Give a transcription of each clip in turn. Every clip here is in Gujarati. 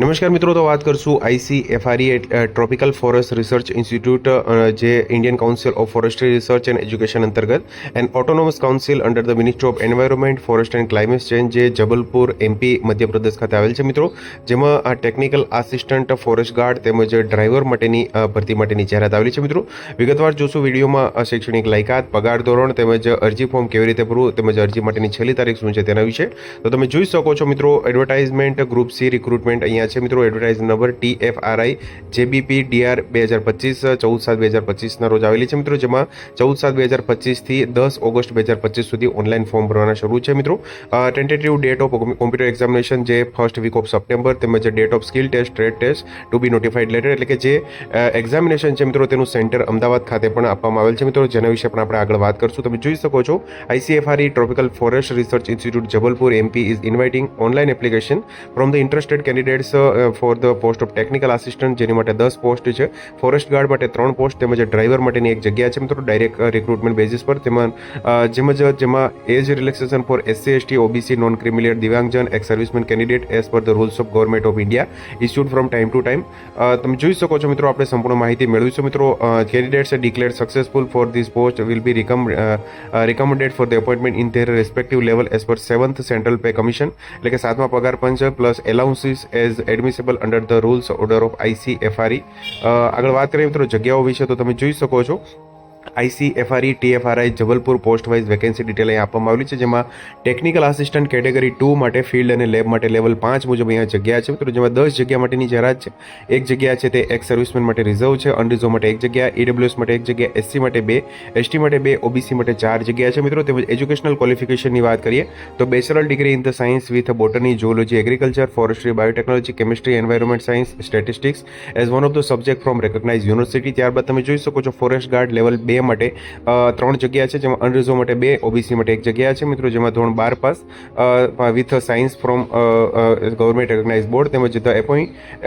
નમસ્કાર મિત્રો, તો વાત કરશું ICFRE tropical forest research institute જે Indian council of forestry research and education અંતર્ગત and autonomous council under the ministry of environment forest and climate change જે જબલપુર એમપી મધ્યપ્રદેશ ખાતે આવેલ છે. મિત્રો, જેમાં આ ટેકનિકલ આસિસ્ટન્ટ ફોરેસ્ટ ગાર્ડ તેમજ ડ્રાઈવર માટેની ભરતી માટેની જાહેરાત આવેલી છે. મિત્રો, વિગતવાર જોશું વિડીયોમાં શૈક્ષણિક લાયકાત, પગાર ધોરણ તેમજ અરજી ફોર્મ કેવી રીતે ભરવું તેમજ અરજી માટેની છેલ્લી તારીખ શું છે તેના વિશે. તો તમે જોઈ શકો છો મિત્રો એડવર્ટાઇઝમેન્ટ ગ્રુપ સી રિક્રુટમેન્ટ અહીંયા છે મિત્રો advertise number T F R I JBP DR બે હજાર પચીસ, ચૌદ સાત બે હજાર પચીસના રોજ આવેલી છે મિત્રો, જેમાં ચૌદ સાત બે હજાર પચીસથી દસ ઓગસ્ટ બે હજાર પચીસ સુધી ઓનલાઈન ફોર્મ ભરવાના શરૂ છે મિત્રો. Tentative date of computer examination જે ફર્સ્ટ વીક ઓફ સપ્ટેમ્બર તેમજ date of skill test trade test to be notified letter એટલે કે જે એક્ઝામિનેશન છે મિત્રો, તેનું સેન્ટર અમદાવાદ ખાતે પણ આપવામાં આવેલ છે મિત્રો. જેના વિશે પણ આપણે આગળ વાત કરશું. તમે જોઈ શકો છો ICFRE tropical forest research institute Jabalpur MP is inviting online application from the interested candidates for the post of technical assistant જેની માટે દસ પોસ્ટ છે. ફોરેસ્ટ ગાર્ડ માટે ત્રણ પોસ્ટ તેમજ ડ્રાઈવર માટેની એક જગ્યા છે મિત્રો ડાયરેક્ટ રિક્રુટમેન્ટ બેઝિસ પર. તેમાં અ, જેમજ જેમાં age relaxation for SC ST OBC non creamy layer દિવ્યાંગજન ex servicemen candidate as per the rules of government of India issued from time to time તમે જોઈ શકો છો મિત્રો આપણે સંપૂર્ણ માહિતી મેળવીશું મિત્રો. Candidates declare successful for this post will be રિકમ recommended for the appointment in their respective level as per seventh central pay commission એટલે કે સાતમા પગાર પંચ plus allowances as admissible under the rules order of ICFRE આગળ વાત કરીએ મિત્રો, જગ્યાઓ વિશે તો તમે જોઈ શકો છો. IC, FRE, TFRI, Jabalpur post wise vacancy detail અહીં આપવામાં આવેલી છે, જેમાં ટેકનિકલ આસિસ્ટન્ટ કેટેગરી ટુ માટે ફિલ્ડ અને લેબ માટે લેવલ પાંચ મુજબ અહીંયા જગ્યા છે. મિત્રો, જેમાં દસ જગ્યા માટેની જાહેરાત છે. એક જગ્યા છે તે એક્સ સર્વિસમેન માટે રિઝર્વ છે અનરિઝર્વ માટે એક જગ્યા ઈડબ્લ્યુએસ માટે એક જગ્યા એસસી માટે બે એસટી માટે બે ઓબીસી માટે ચાર જગ્યા છે. મિત્રો, તેમજ એજ્યુકેશનલ ક્વોલિફિકેશનની વાત કરીએ, તો bachelor degree in the science with botany zoology agriculture forestry biotechnology chemistry environment science statistics as one of the subject from recognise university ત્યારબાદ તમે જોઈ શકો છો ફોરેસ્ટ ગાર્ડ લેવલ બે માટે ત્રણ જગ્યા છે, જેમાં અનરિઝર્વ માટે બે ઓબીસી માટે એક જગ્યા છે. મિત્રો, જેમાં ધોરણ બાર pass with science from government recognise board તેમજ the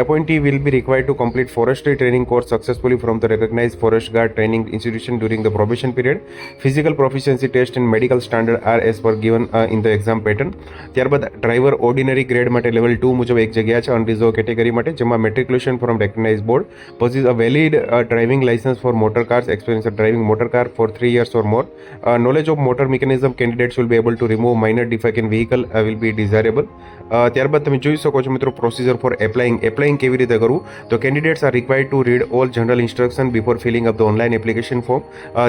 appoint will be required to complete forestry training course successfully from the recognise forest guard training institution during the probation period physical proficiency test and medical standard are as per given in the exam pattern ત્યારબાદ ડ્રાઈવર ઓર્ડિનરી ગ્રેડ માટે લેવલ ટુ મુજબ એક જગ્યા છે અનરિઝર્વ કેટેગરી માટે, જેમાં matriculation from recognise board possess a valid driving licence for motor cars experience driving motor for three years or more. Uh, knowledge of motor mechanism candidates will be able to remove minor defect in vehicle uh, will be desirable. Uh, ત્યારબાદ તમે જોઈ શકો છો મિત્રો પ્રોસીજર ફોર એપ્લાઇંગ એપ્લાઇંગ કેવી રીતે કરવું? તો candidates are required to read all general instruction before filling up the online application form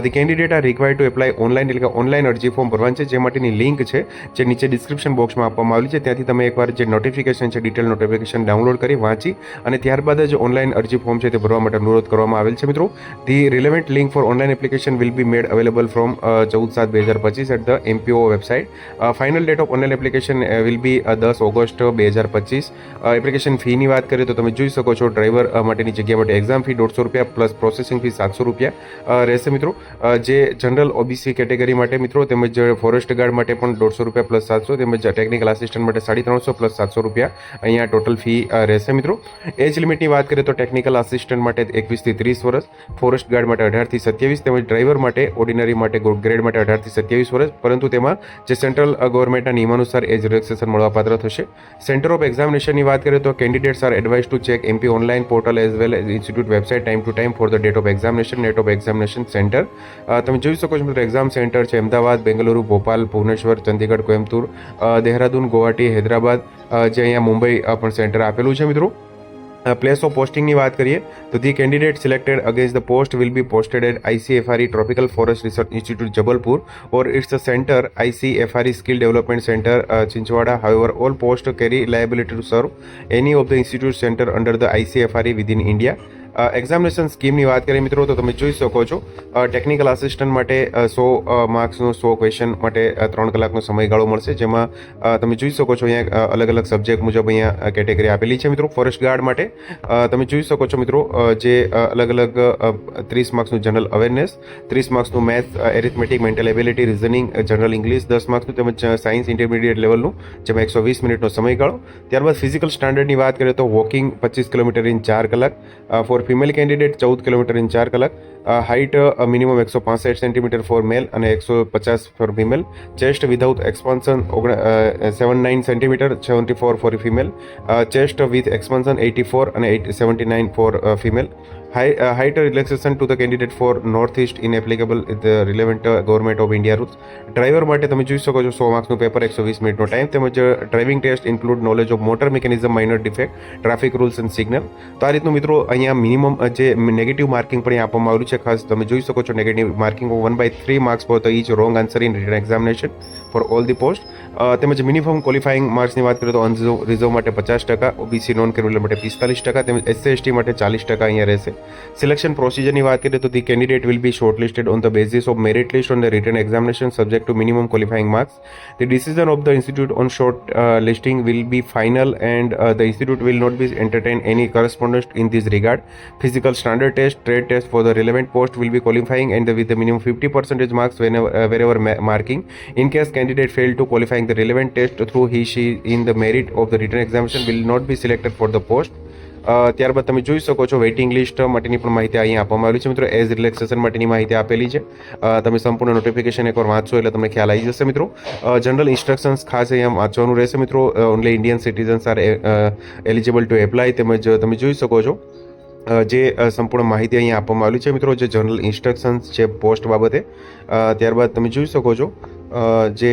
the candidate are required to apply online એટલે કે ઓનલાઈન અરજી ફોર્મ ભરવાનું છે જે માટેની લિંક છે જે નીચે ડિસ્ક્રિપ્શન બોક્સમાં આપવામાં આવેલી છે. ત્યાંથી તમે એકવાર જે નોટિફિકેશન છે ડિટેલ નોટિફિકેશન ડાઉનલોડ કરી વાંચી અને ત્યારબાદ જ ઓનલાઈન અરજી ફોર્મ છે તે ભરવા માટે અનુરોધ કરવામાં આવેલ છે મિત્રો. The relevant link for online application will be made available from ચૌદ સાત બે હજાર પચીસ at the MPO website final date of online application will be દસ ઓગસ્ટ બે હજાર પચીસ એપ્લિકેશન ફીની વાત કરીએ તો તમે જોઈ શકો છો ડ્રાઈવર માટેની જગ્યા માટે એક્ઝામ ફી દોઢસો રૂપિયા પ્લસ પ્રોસેસિંગ ફી સાતસો રૂપિયા. રહેશે મિત્રો. જે જનરલ ઓબીસી કેટેગરી માટે મિત્રો તેમજ ફોરેસ્ટ ગાર્ડ માટે પણ દોઢસો રૂપિયા પ્લસ સાતસો, તેમજ ટેકનિકલ આસિસ્ટન્ટ માટે સાડી ત્રણસો પ્લસ સાતસો રૂપિયા. અહીંયા ટોટલ ફી રહેશે મિત્રો. એજ લિમિટની વાત કરીએ તો ટેકનિકલ આસિસ્ટન્ટ માટે એકવીસથી ત્રીસ વર્ષ ફોરેસ્ટ ગાર્ડ માટે અઢારથી સત્યાવીસ તેમજ ડ્રાઈવર માટે, ઓર્ડિનરી માટે ગ્રેડ માટે અઢારથી સત્યાવીસ વર્ષ, પરંતુ તેમાં જે સેન્ટ્રલ ગવર્મેન્ટના નિયમાનુસાર એજ રિલેક્સેશન મળવાપાત્ર થશે. સેન્ટર ઓફ એક્ઝામિનેશનની વાત કરીએ તો candidates are advise to check MP online portal as well as institute website time to time for the date of examination, date of examination centre. તમે જોઈ શકો છો મિત્રો, એક્ઝામ સેન્ટર છે અમદાવાદ, બેંગલુરુ, ભોપાલ, ભુવનેશ્વર, ચંદીગઢ, કોઇમ્બતુર દેહરાદૂન, ગુવાહાટી, હૈદરાબાદ જે અહીંયા મુંબઈ પણ સેન્ટર આપેલું છે મિત્રો. પ્લેસ ઓફ પોસ્ટિંગની વાત કરીએ તો the candidate selected against the post will be posted at ICFRE tropical forest research institute Jabalpur or its a centre ICFRE skill development centre Chhindwara however all post carry liability to serve any of the institute centre under the ICFRE within India examination સ્કીમની વાત કરીએ મિત્રો, તો તમે જોઈ શકો છો ટેકનિકલ આસિસ્ટન્ટ માટે સો માર્ક્સનો સો ક્વેશ્ચન માટે ત્રણ કલાકનો સમયગાળો મળશે, જેમાં તમે જોઈ શકો છો અહીંયા અલગ અલગ સબ્જેક્ટ મુજબ અહીંયા કેટેગરી આપેલી છે મિત્રો ફોરેસ્ટ ગાર્ડ માટે. તમે જોઈ શકો છો મિત્રો જે અલગ અલગ ત્રીસ માર્ક્સનું જનરલ અવેરનેસ ત્રીસ માર્ક્સનું math arithmetic mental ability reasoning general English દસ માર્ક્સનું તેમજ સાયન્સ ઇન્ટરમીડિયેટ લેવલનું જેમાં એકસો વીસ મિનિટનો સમયગાળો. ત્યારબાદ ફિઝિકલ સ્ટાન્ડર્ડની વાત કરીએ તો વોકિંગ પચીસ કિલોમીટર ઇન ચાર કલાક ફોર ફિમેલ કેન્ડિડેટ ચૌદ કિલોમીટર ઇન ચાર કલાક. હાઇટ મિનિમમ એકસો પાસઠ સેન્ટીમીટર ફોર મેલ અને એકસો પચાસ for female chest without expansion seven nine centimetre seventy four for female chest with expansion eighty four અને at seventy nine for female height relaxation to the candidate for north east in applicable the relevant government of India rules driver માટે તમે જોઈ શકો છો સો માર્ક્સનું પેપર એકસો વીસ મિનિટનો ટાઈમ તેમજ driving test include knowledge of motor mechanism minor defect traffic rules and signal તો આ રીતનું મિત્રો અહીંયા મિનિમમ જે નેગેટિવ માર્કિંગ પણ આપવામાં આવ્યું છે. ખાસ તમે જોઈ શકો છો negative marking one by three marks for the each wrong answer in written examination for all the post તેમજ મિનિમમ ક્વોલિફાઈંગ માર્ક્સની વાત કરીએ તો અનરિઝર્વ રિઝર્વ માટે પચાસ ટકા ઓબીસી નોન ક્રિમિનલ માટે પિસ્તાલીસ ટકા તેમજ એસસી એસટી માટે ચાલીસ ટકા અહીંયા રહેશે સિલેક્શન પ્રોસિજરની વાત કરીએ તો the candidate will be shortlisted on the basis of merit list on the written examination subject to minimum qualifying marks the of the institute on short uh, listing will be final and uh, the institute will not be entertain any correspondence in this regard physical standard test trade test for the relevant post will be qualifying and with the minimum 50 percentage marks whenever uh, wherever ma- marking in case qualifying the relevant test through he, she in the merit of the written examination will not be selected for the post. ત્યારબાદ તમે જોઈ શકો છો વેઇટિંગ લિસ્ટ માટેની પણ માહિતી અહીંયા આપવામાં આવેલી છે. મિત્રો એઝ રિલેક્સેશન માટેની માહિતી આપેલી છે. તમે સંપૂર્ણ નોટિફિકેશન એકવાર વાંચશો એટલે તમને ખ્યાલ આવી જશે, મિત્રો. જનરલ ઇન્સ્ટ્રક્શન્સ ખાસ અહીંયા વાંચવાનું રહેશે, મિત્રો. Only Indian citizens are eligible to apply તેમજ તમે જોઈ શકો છો જે સંપૂર્ણ માહિતી અહીંયા આપવામાં આવેલી છે, મિત્રો, જે જનરલ ઇન્સ્ટ્રક્શન્સ છે પોસ્ટ બાબતે. ત્યારબાદ તમે જોઈ શકો છો જે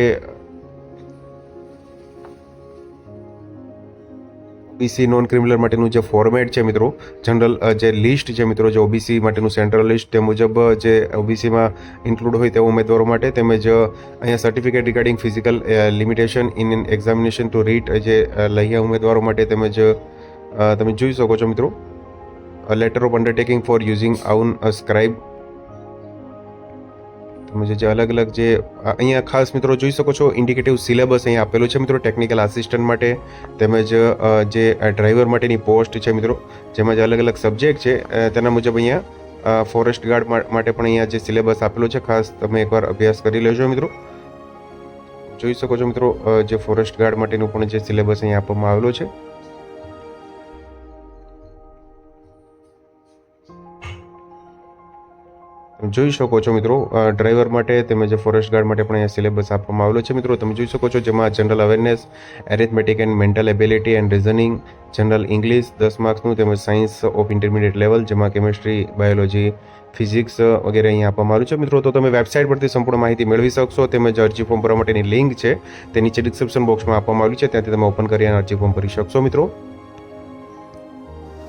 ઓબીસી નોન ક્રિમિનલ માટેનું જે ફોર્મેટ છે મિત્રો જનરલ જે લિસ્ટ છે મિત્રો, જે ઓબીસી માટેનું સેન્ટ્રલ લિસ્ટ તે મુજબ જે ઓબીસીમાં ઇન્ક્લુડ હોય તેવા ઉમેદવારો માટે તેમજ અહીંયા certificate regarding physical limitation in an examination to write જે લહિયા ઉમેદવારો માટે તેમજ તમે જોઈ શકો છો મિત્રો letter of undertaking for using own scribe તમે જે અલગ અલગ જે અહીંયા ખાસ મિત્રો જોઈ શકો છો ઇન્ડિકેટિવ સિલેબસ અહીંયા આપેલું છે મિત્રો ટેકનિકલ આસિસ્ટન્ટ માટે, તેમજ જે ડ્રાઈવર માટેની પોસ્ટ છે મિત્રો, જેમાં જે અલગ અલગ સબ્જેક્ટ છે તેના મુજબ અહીંયા ફોરેસ્ટ ગાર્ડ માટે પણ અહીંયા જે સિલેબસ આપેલો છે, ખાસ તમે એકવાર અભ્યાસ કરી લેજો મિત્રો. જોઈ શકો છો મિત્રો જે ફોરેસ્ટ ગાર્ડ માટેનું પણ જે સિલેબસ અહીંયા આપવામાં આવેલો છે. જોઈ શકો છો મિત્રો ડ્રાઈવર માટે તેમજ ફોરેસ્ટ ગાર્ડ માટે પણ અહીંયા સિલેબસ આપવામાં આવેલો છે. મિત્રો, તમે જોઈ શકો છો જેમાં general awareness arithmetic and mental ability and reasoning general English દસ માર્ક્સનું તેમજ સાયન્સ ઓફ ઇન્ટરમીડિયેટ લેવલ જેમાં કેમિસ્ટ્રી બાયોલોજી ફિઝિક્સ વગેરે અહીંયા આપવામાં આવ્યું છે. મિત્રો, તો તમે વેબસાઇટ પરથી સંપૂર્ણ માહિતી મેળવી શકશો. તેમજ અરજી ફોર્મ ભરવા માટેની લિંક છે તે નીચે ડિસ્ક્રિપ્શન બોક્સમાં આપવામાં આવ્યું છે. ત્યાંથી તમે ઓપન કરી અને અરજી ફોર્મ ભરી શકશો મિત્રો.